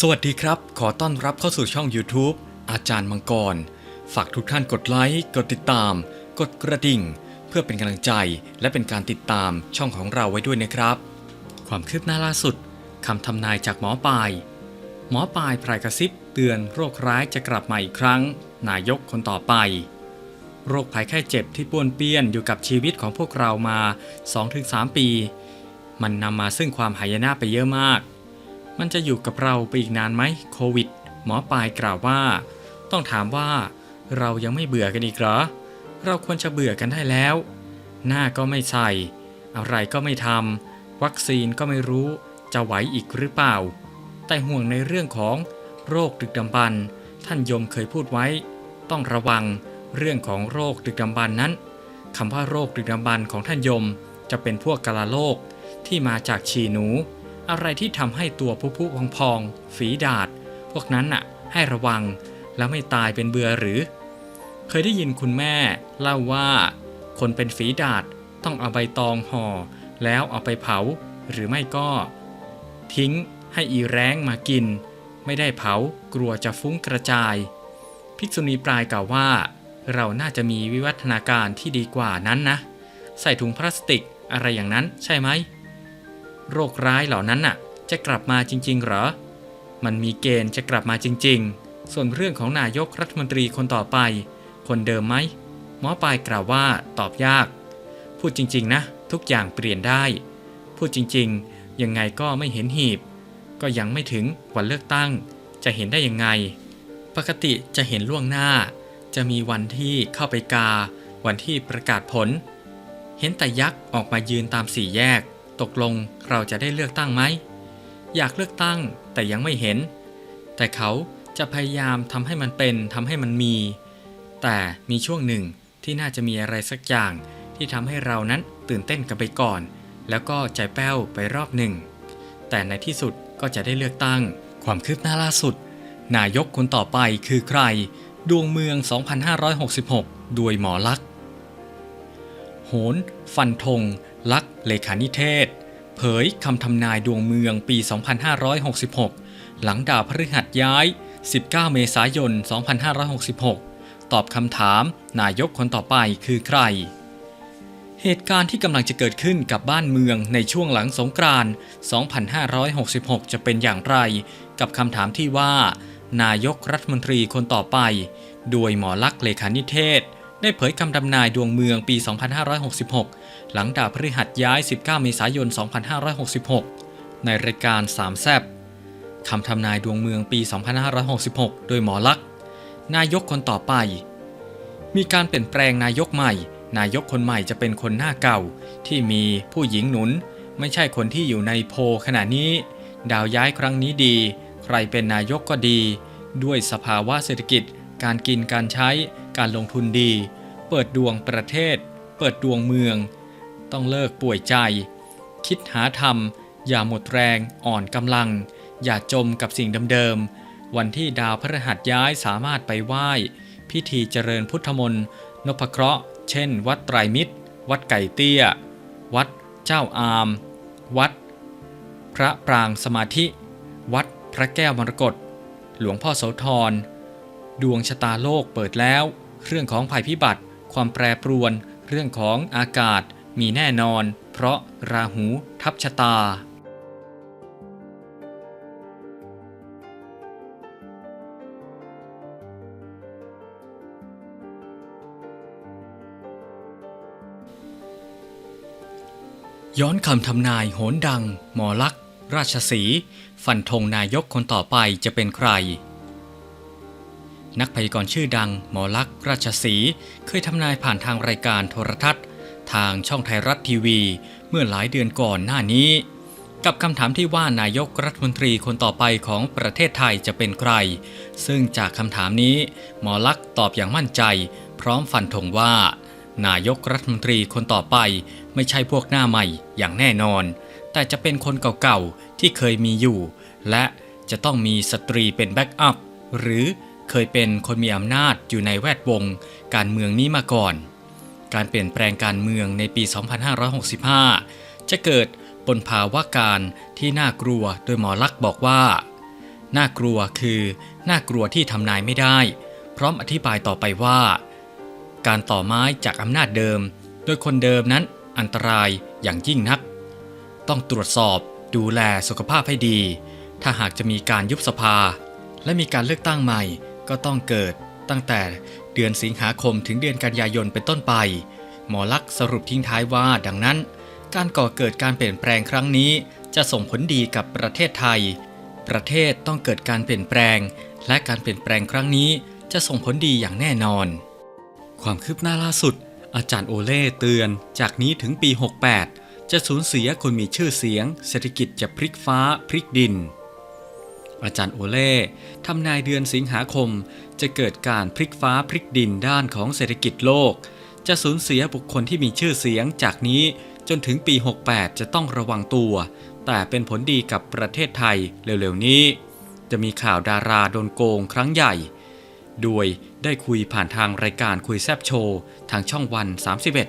สวัสดีครับ ขอต้อนรับเข้าสู่ช่อง YouTube อาจารย์มังกร ฝากทุกท่านกดไลค์ กดติดตาม กดกระดิ่ง เพื่อเป็นกำลังใจ และเป็นการติดตามช่องของเราไว้ด้วยนะครับ ความคืบหน้าล่าสุดคำทำนายจากหมอปลาย หมอปลายพรายกระซิบเตือนโรคร้ายจะกลับมาอีกครั้ง นายกคนต่อไป โรคภัยไข้เจ็บที่ป้วนเปี้ยนอยู่กับชีวิตของพวกเรามา 2-3 ปี มันนำมาซึ่งความหายนะไปเยอะมาก มันจะอยู่กับเราไปอีกนานไหมโควิด หมอปลายกล่าวว่า ต้องถามว่า เรายังไม่เบื่อกันอีกเหรอ เราควรจะเบื่อกันได้แล้ว หน้าก็ไม่ใส่ อะไรก็ไม่ทำวัคซีนก็ไม่รู้จะไหวอีกหรือเปล่า แต่ห่วงในเรื่องของโรคดึกดำบรรท่านยมเคยพูดไว้ ต้องระวังเรื่องของโรคดึกดำบรรพ์นั้นคำว่าโรคดึกดำบรรของท่านยม จะเป็นพวกกาลาโรคที่มาจากฉี่หนู อะไรที่ทำให้ตัวผู้ผู้พองพองฝีดาด พวกนั้นน่ะ ให้ระวัง แล้วไม่ตายเป็นเบื่อหรือ เคยได้ยินคุณแม่เล่าว่า คนเป็นฝีดาดต้องเอาใบตองห่อ แล้วเอาไปเผา หรือไม่ก็ ทิ้งให้อีแร้งมากิน ไม่ได้เผากลัวจะฟุ้งกระจาย ภิกษุณีปลายกล่าวว่า เราน่าจะมีวิวัฒนาการที่ดีกว่านั้นนะ ใส่ถุงพลาสติกอะไรอย่างนั้นใช่ไหม โรคร้ายเหล่านั้นน่ะ จะกลับมาจริง ๆ เหรอ มันมีเกณฑ์จะกลับมาจริง ๆ ส่วนเรื่องของนายกรัฐมนตรีคนต่อไป คนเดิมไหมหมอปลายกล่าวว่าตอบยาก พูดจริง ๆ นะ ทุกอย่างเปลี่ยนได้ พูดจริง ๆ ยังไงก็ไม่เห็นหีบ ก็ยังไม่ถึงวันเลือกตั้ง จะเห็นได้ยังไง ปกติจะเห็นล่วงหน้า จะมีวันที่เข้าไปกา วันที่ประกาศผล เห็นแต่ยักษ์ออกมายืนตามสี่แยก ตกลงเราจะได้เลือกตั้งไหม อยากเลือกตั้งแต่ยังไม่เห็น แต่เขาจะพยายามทำให้มันเป็นทำให้มันมี แต่มีช่วงหนึ่งที่น่าจะมีอะไรสักอย่างที่ทำให้เรานั้นตื่นเต้นกันไปก่อน แล้วก็ใจแป้วไปรอบหนึ่ง แต่ในที่สุดก็จะได้เลือกตั้ง ความคืบหน้าล่าสุด นายกคนต่อไปคือใคร ดวงเมือง 2566โดยหมอลักษ์โหน ฟันธง ลักษ์เลขานิเทศ เผยคำทำนายดวงเมืองปี 2566 หลังดาวพฤหัสย้าย 19 เมษายน 2566 ตอบคำถามนายกคนต่อไปคือใคร เหตุการณ์ที่กำลังจะเกิดขึ้นกับบ้านเมืองในช่วงหลังสงกรานต์2566 จะเป็นอย่างไร กับคำถามที่ว่า นายกรัฐมนตรีคนต่อไป โดยหมอลักษ์เลขานิเทศ ได้เผยคำทำนายดวงเมืองปี 2566 หลังดาวพฤหัสย้าย 19 เมษายน 2566 ในรายการสามแซบคำทำนายดวงเมืองปี 2566 โดยหมอลักษ์นายกคนต่อไป มีการเปลี่ยนแปลงนายกใหม่ นายกคนใหม่จะเป็นคนหน้าเก่า ที่มีผู้หญิงหนุน ไม่ใช่คนที่อยู่ในโพลขณะนี้ ดาวย้ายครั้งนี้ดี ใครเป็นนายกก็ดี ด้วยสภาวะเศรษฐกิจ การกินการใช้ การลงทุนดี เปิดดวงประเทศ เปิดดวงเมือง ต้องเลิกป่วยใจ คิดหาธรรม อย่าหมดแรงอ่อนกำลัง อย่าจมกับสิ่งเดิมๆ วันที่ดาวพฤหัสย้ายสามารถไปไหว้ พิธีเจริญพุทธมนต์นพเคราะห์ เช่น วัดไตรมิตร วัดไก่เตี้ย วัดเจ้าอาม วัด พระปรางสมาธิ วัดพระแก้วมรกตหลวงพ่อโสธรดวงชะตาโลกเปิดแล้ว เรื่องของภัยพิบัติ ความแปรปรวน เรื่องของอากาศ มีแน่นอน เพราะราหูทับชะตา ย้อนคำทำนายโหนดัง หมอลักษ์ราชสี ฟันธงนายกคนต่อไปจะเป็นใคร นักพยากรณ์ชื่อดังหมอลักษ์ราชสีเคยทำนายผ่านทางรายการโทรทัศน์ ทางช่องไทยรัฐทีวี เมื่อหลายเดือนก่อนหน้านี้ กับคำถามที่ว่านายกรัฐมนตรีคนต่อไปของประเทศไทยจะเป็นใคร ซึ่งจากคำถามนี้หมอลักษ์ตอบอย่างมั่นใจ พร้อมฟันธงว่า นายกรัฐมนตรีคนต่อไป ไม่ใช่พวกหน้าใหม่อย่างแน่นอน แต่จะเป็นคนเก่าๆที่เคยมีอยู่ และจะต้องมีสตรีเป็นแบ็กอัพหรือ เคยเป็นคนมีอำนาจอยู่ในแวดวงการเมืองนี้มาก่อน การเปลี่ยนแปลงการเมืองในปี 2565 จะเกิดบนภาวะการที่น่ากลัวโดยหมอลักษ์บอกว่า น่ากลัวคือ น่ากลัวที่ทำนายไม่ได้ พร้อมอธิบายต่อไปว่า การต่อไม้จากอำนาจเดิม โดยคนเดิมนั้นอันตรายอย่างยิ่งนัก ต้องตรวจสอบดูแลสุขภาพให้ดี ถ้าหากจะมีการยุบสภา และมีการเลือกตั้งใหม่ ก็ต้องเกิดตั้งแต่เดือนสิงหาคมถึงเดือนกันยายนเป็นต้นไป หมอลักษ์สรุปทิ้งท้ายว่าดังนั้น การก่อเกิดการเปลี่ยนแปลงครั้งนี้ จะส่งผลดีกับประเทศไทย ประเทศต้องเกิดการเปลี่ยนแปลง และการเปลี่ยนแปลงครั้งนี้จะส่งผลดีอย่างแน่นอน ความคืบหน้าล่าสุด อาจารย์โอเล่เตือน จากนี้ถึงปี 68 จะสูญเสียคนมีชื่อเสียง เศรษฐกิจจะพลิกฟ้าพลิกดิน อาจารย์โอเล่ทำนายเดือนสิงหาคม จะเกิดการพลิกฟ้าพลิกดินด้านของเศรษฐกิจโลก จะสูญเสียบุคคลที่มีชื่อเสียงจากนี้จนถึงปี 68 จะต้องระวังตัว แต่เป็นผลดีกับประเทศไทยเร็วๆนี้ จะมีข่าวดาราโดนโกงครั้งใหญ่ โดยได้คุยผ่านทางรายการคุยแซบโชว์ทางช่องวัน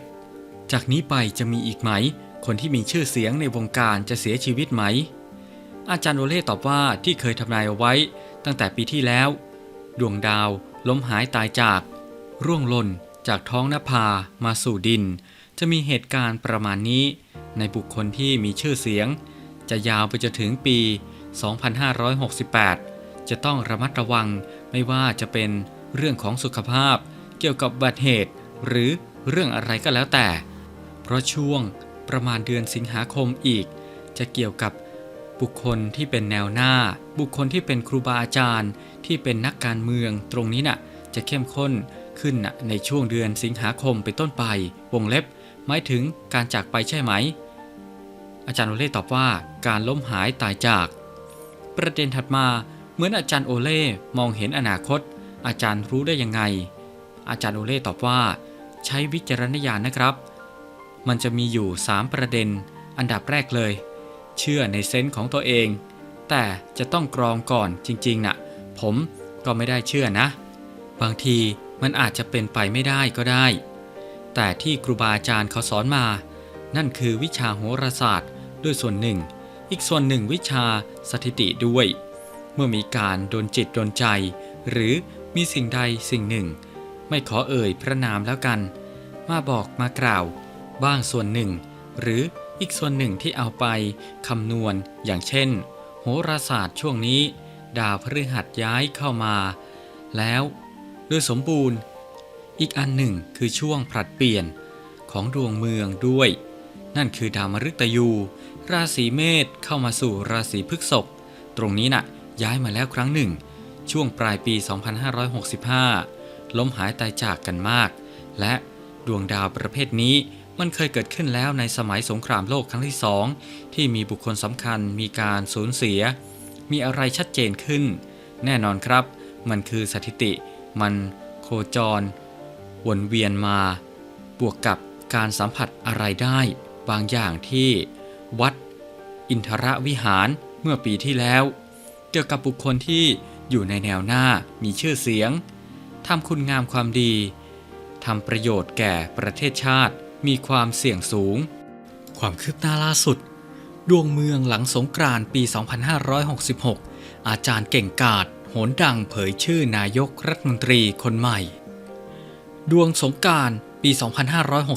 31 จากนี้ไปจะมีอีกไหม คนที่มีชื่อเสียงในวงการจะเสียชีวิตไหม อาจารย์โอเล่ตอบว่าที่เคยทำนายเอาไว้ตั้งแต่ปีที่แล้ว ดวงดาวล้มหายตายจาก ร่วงหล่นจากท้องนภามาสู่ดิน จะมีเหตุการณ์ประมาณนี้ ในบุคคลที่มีชื่อเสียง จะยาวไปจนถึงปี 2568 จะต้องระมัดระวังไม่ว่าจะเป็นเรื่องของสุขภาพ เกี่ยวกับบัติเหตุ หรือเรื่องอะไรก็แล้วแต่ เพราะช่วงประมาณเดือนสิงหาคมอีก จะเกี่ยวกับ บุคคลที่เป็นแนวหน้า บุคคลที่เป็นครูบาอาจารย์ ที่เป็นนักการเมืองตรงนี้น่ะจะเข้มข้นขึ้นน่ะในช่วงเดือนสิงหาคมเป็นต้นไป วงเล็บ หมายถึงการจากไปใช่ไหม อาจารย์โอเล่ตอบว่าการล้มหายตายจาก ประเด็นถัดมาเหมือนอาจารย์โอเล่มองเห็นอนาคต อาจารย์รู้ได้ยังไง อาจารย์โอเล่ตอบว่า ใช้วิจารณญาณนะครับ มันจะมีอยู่ 3 ประเด็น อันดับแรกเลย เชื่อในเซนส์ของตัวเอง แต่จะต้องกรองก่อนจริงๆน่ะ ผมก็ไม่ได้เชื่อนะ บางทีมันอาจจะเป็นไปไม่ได้ก็ได้ แต่ที่ครูบาอาจารย์เขาสอนมา นั่นคือวิชาโหราศาสตร์ด้วยส่วนหนึ่ง อีกส่วนหนึ่งวิชาสถิติด้วย เมื่อมีการโดนจิตโดนใจ หรือมีสิ่งใดสิ่งหนึ่ง ไม่ขอเอ่ยพระนามแล้วกัน มาบอกมากล่าว บ้างส่วนหนึ่ง หรือ อีกส่วนหนึ่งที่เอาไปคำนวณอย่างเช่น โหราศาสตร์ช่วงนี้ ดาวพฤหัสย้ายเข้ามา แล้วโดยสมบูรณ์ อีกอันหนึ่งคือช่วงผลัดเปลี่ยนของดวงเมืองด้วย นั่นคือดาวมฤตยู ราศีเมษเข้ามาสู่ราศีพฤษภตรงนี้น่ะย้ายมาแล้วครั้งหนึ่ง ช่วงปลายปี 2565 ล้มหายตายจากกันมาก และดวงดาวประเภทนี้ มันเคยเกิดขึ้นแล้วในสมัยสงครามโลกครั้งที่สองที่มีบุคคลสำคัญมีการสูญเสีย มีอะไรชัดเจนขึ้น แน่นอนครับ มันคือสถิติ มันโคจร วนเวียนมา บวกกับการสัมผัสอะไรได้ บางอย่างที่ วัด อินทรวิหารเมื่อปีที่แล้ว เกี่ยวกับบุคคลที่อยู่ในแนวหน้ามีชื่อเสียงทำคุณงามความดีทำประโยชน์แก่ประเทศชาติ มีความเสี่ยงสูง ความคืบหน้าล่าสุด ดวงเมืองหลังสงกรานต์ปี 2566 อาจารย์เก่งกาจโหนดังเผยชื่อนายกรัฐมนตรีคนใหม่ ดวงสงการปี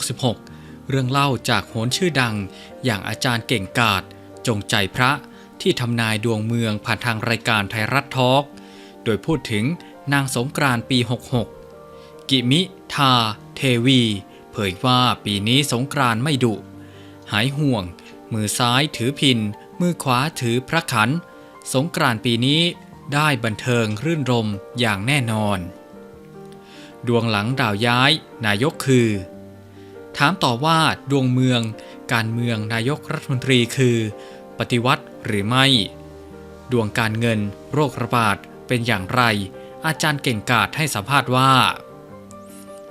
2566 เรื่องเล่าจากโหนชื่อดัง อย่างอาจารย์เก่งกาจจงใจพระที่ทำนายดวงเมืองผ่านทางรายการไทยรัฐทอล์กโดยพูดถึงนางสงกรานต์ปี 66 กิมิทาเทวี ยว่าปีนี้สงกรานต์ไม่ดุ หายห่วง มือซ้ายถือพิน มือขวาถือพระขัน สงกรานต์ปีนี้ได้บันเทิงรื่นรมอย่างแน่นอน ดวงหลังดาวย้าย นายกคือ ถามต่อว่าดวงเมือง การเมืองนายกรัฐมนตรีคือ ปฏิวัติหรือไม่ ดวงการเงิน โรคระบาดเป็นอย่างไร อาจารย์เก่งกาจให้สัมภาษณ์ว่า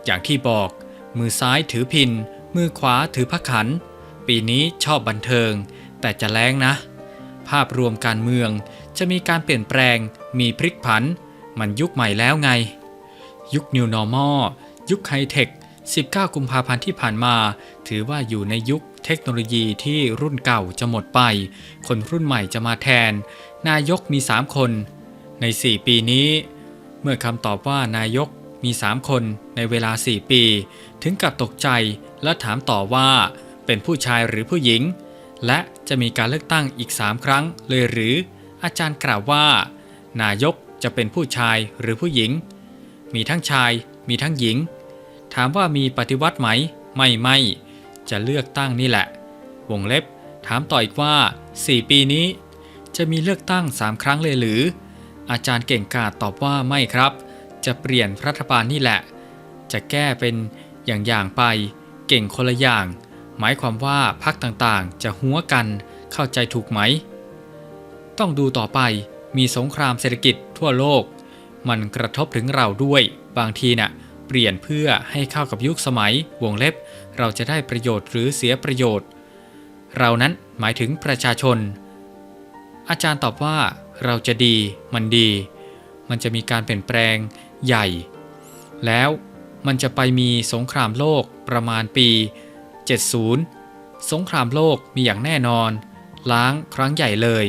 อย่างที่บอก มือซ้ายถือพิน มือขวาถือพระขัน ปีนี้ชอบบันเทิง แต่จะแรงนะ ภาพรวมการเมืองจะมีการเปลี่ยนแปลง มีพลิกผัน มันยุคใหม่แล้วไง ยุค New Normal ยุคไฮเทค 19 กุมภาพันธ์ที่ผ่านมา ถือว่าอยู่ในยุคเทคโนโลยีที่รุ่นเก่าจะหมดไป คนรุ่นใหม่จะมาแทน นายกมี 3 คน ใน 4 ปีนี้ เมื่อคำตอบว่านายก มี3คนในเวลา4ปี ถึงกับตกใจและถามต่อว่าเป็นผู้ชายหรือผู้หญิง และจะมีการเลือกตั้งอีก3ครั้งเลยหรือ อาจารย์กล่าวว่า นายกจะเป็นผู้ชายหรือผู้หญิง มีทั้งชายมีทั้งหญิง ถามว่ามีปฏิวัติไหม ไม่ไม่ จะเลือกตั้งนี่แหละ วงเล็บ ถามต่ออีกว่า 4 ปีนี้ จะมีเลือกตั้ง3ครั้งเลยหรือ อาจารย์เก่งกาจตอบว่าไม่ครับ จะเปลี่ยนรัฐบาลนี่แหละ จะแก้เป็นอย่างๆไป เก่งคนละอย่าง หมายความว่าพรรคต่างๆ จะหัวกันเข้าใจถูกไหม ต้องดูต่อไปมีสงครามเศรษฐกิจทั่วโลก มันกระทบถึงเราด้วย บางทีน่ะเปลี่ยนเพื่อให้เข้ากับยุคสมัยวงเล็บ เราจะได้ประโยชน์หรือเสียประโยชน์ เรานั้นหมายถึงประชาชน อาจารย์ตอบว่าเราจะดีมันดี มันจะมีการเปลี่ยนแปลง ใหญ่ แล้วมันจะไปมีสงครามโลกประมาณปี 70 สงครามโลกมีอย่างแน่นอน ล้างครั้งใหญ่เลย